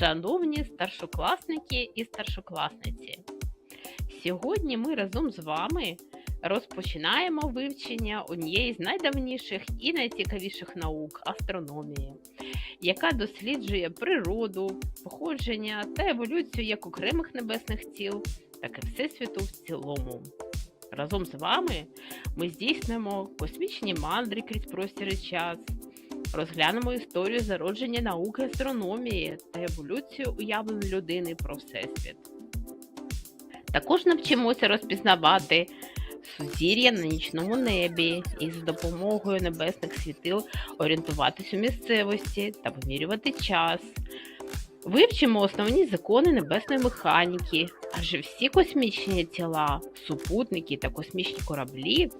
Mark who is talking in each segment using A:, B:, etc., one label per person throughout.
A: Шановні старшокласники і старшокласниці, сьогодні ми разом з вами розпочинаємо вивчення однієї з найдавніших і найцікавіших наук астрономії, яка досліджує природу, походження та еволюцію як окремих небесних тіл, так і Всесвіту в цілому. Разом з вами ми здійснимо космічні мандри крізь простір і час. Розглянемо історію зародження науки астрономії та еволюцію уявлень людини про всесвіт. Також навчимося розпізнавати сузір'я на нічному небі і за допомогою небесних світил орієнтуватись у місцевості та вимірювати час. Вивчимо основні закони небесної механіки, адже всі космічні тіла, супутники та космічні кораблі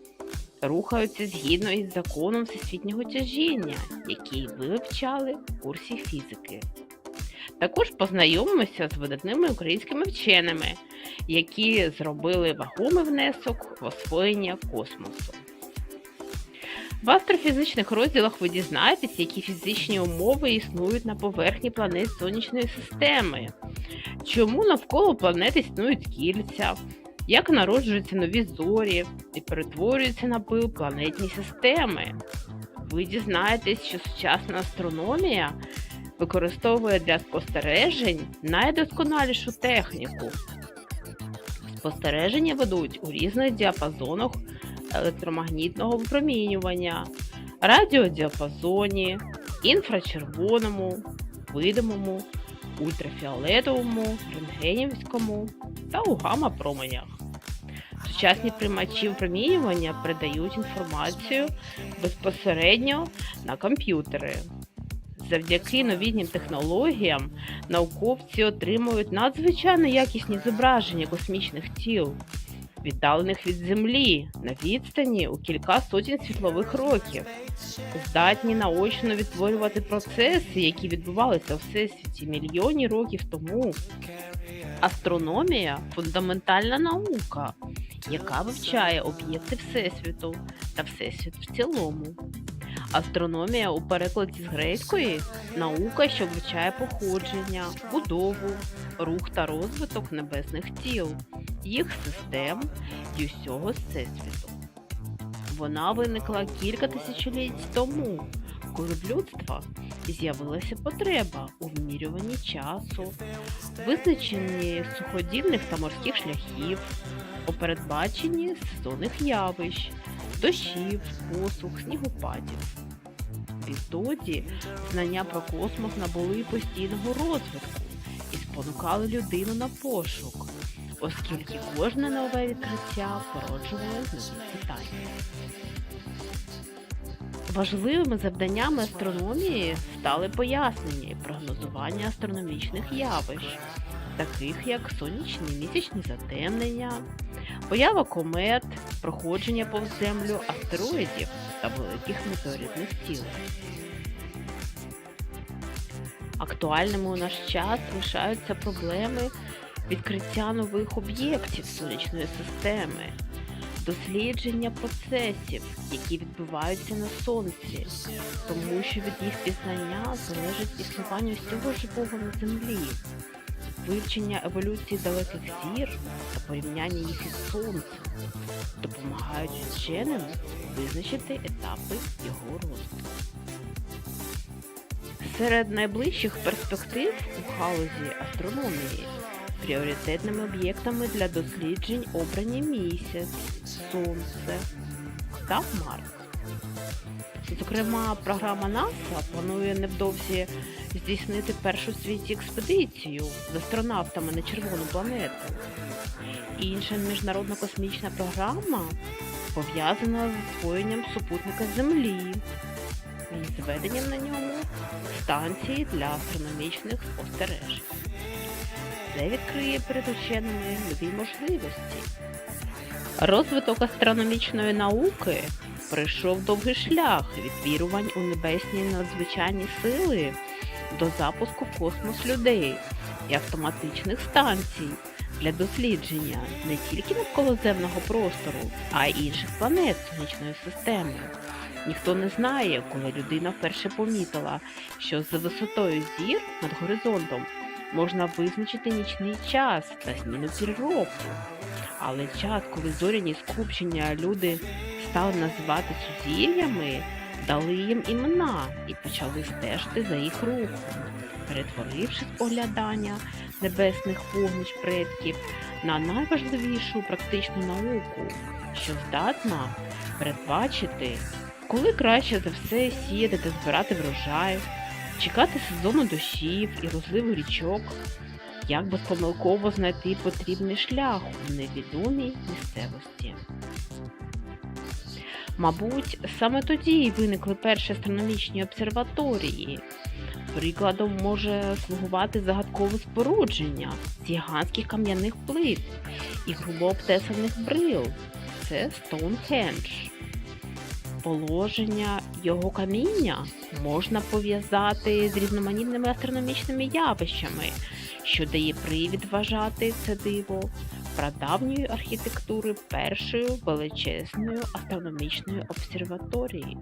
A: рухаються згідно із законом всесвітнього тяжіння, який ви вивчали в курсі фізики. Також познайомимося з видатними українськими вченими, які зробили вагомий внесок в освоєння космосу. В астрофізичних розділах ви дізнаєтесь, які фізичні умови існують на поверхні планет Сонячної системи, чому навколо планет існують кільця, як народжуються нові зорі і перетворюються на планетні системи. Ви дізнаєтесь, що сучасна астрономія використовує для спостережень найдосконалішу техніку. Спостереження ведуть у різних діапазонах електромагнітного випромінювання, радіодіапазоні, інфрачервоному, видимому, ультрафіолетовому, рентгенівському та у гамма-променях. Сучасні приймачі випромінювання передають інформацію безпосередньо на комп'ютери. Завдяки новітнім технологіям науковці отримують надзвичайно якісні зображення космічних тіл, віддалених від Землі на відстані у кілька сотень світлових років, здатні наочно відтворювати процеси, які відбувалися у всесвіті мільйони років тому. Астрономія фундаментальна наука, яка вивчає об'єкти Всесвіту та Всесвіт в цілому. Астрономія у перекладі з грецької наука, що вивчає походження, будову, рух та розвиток небесних тіл, їх систем і усього всесвіту. Вона виникла кілька тисячоліть тому, коли людства з'явилася потреба у вимірюванні часу, визначенні суходільних та морських шляхів, у передбаченні сезонних явищ, дощів, посух, снігопадів. Відтоді знання про космос набули постійного розвитку і спонукали людину на пошук, оскільки кожне нове відкриття породжувало нові питання. Важливими завданнями астрономії стали пояснення і прогнозування астрономічних явищ, таких як сонячні місячні затемнення, поява комет, проходження повз землю астероїдів та великих метеоритних тіл. Актуальними у наш час лишаються проблеми відкриття нових об'єктів сонячної системи, дослідження процесів, які відбуваються на сонці, тому що від їх пізнання залежить існування всього живого на землі, вивчення еволюції далеких зір та порівняння їх із сонцем допомагають вченим визначити етапи його розвитку. Серед найближчих перспектив у галузі астрономії пріоритетними об'єктами для досліджень обрані місяць, сонце та Марс. Зокрема, програма НАСА планує невдовзі здійснити першу світі експедицію з астронавтами на червону планету. Інша міжнародна космічна програма пов'язана з освоєнням супутника Землі і зведенням на ньому станції для астрономічних спостережень. Це відкриє перед нові можливості. Розвиток астрономічної науки пройшов довгий шлях від вірувань у небесні надзвичайні сили до запуску в космос людей і автоматичних станцій для дослідження не тільки навколоземного простору, а й інших планет сонячної системи. Ніхто не знає, коли людина вперше помітила, що за висотою зір над горизонтом можна визначити нічний час та зміну року. Але час, коли зоряні скупчення люди стали називати сузір'ями, дали їм імена і почали стежити за їх рухом, перетворивши споглядання небесних вогнищ предків на найважливішу практичну науку, що здатна передбачити, коли краще за все сіяти та збирати врожай, чекати сезону дощів і розливу річок, як безпомилково знайти потрібний шлях у невідомій місцевості. Мабуть, саме тоді й виникли перші астрономічні обсерваторії. Прикладом може слугувати загадкове спорудження з гігантських кам'яних плит і грубо обтесаних брил. Це Стоунхендж. Положення його каміння можна пов'язати з різноманітними астрономічними явищами, що дає привід вважати це диво прадавньої архітектури першою величезною астрономічною обсерваторією.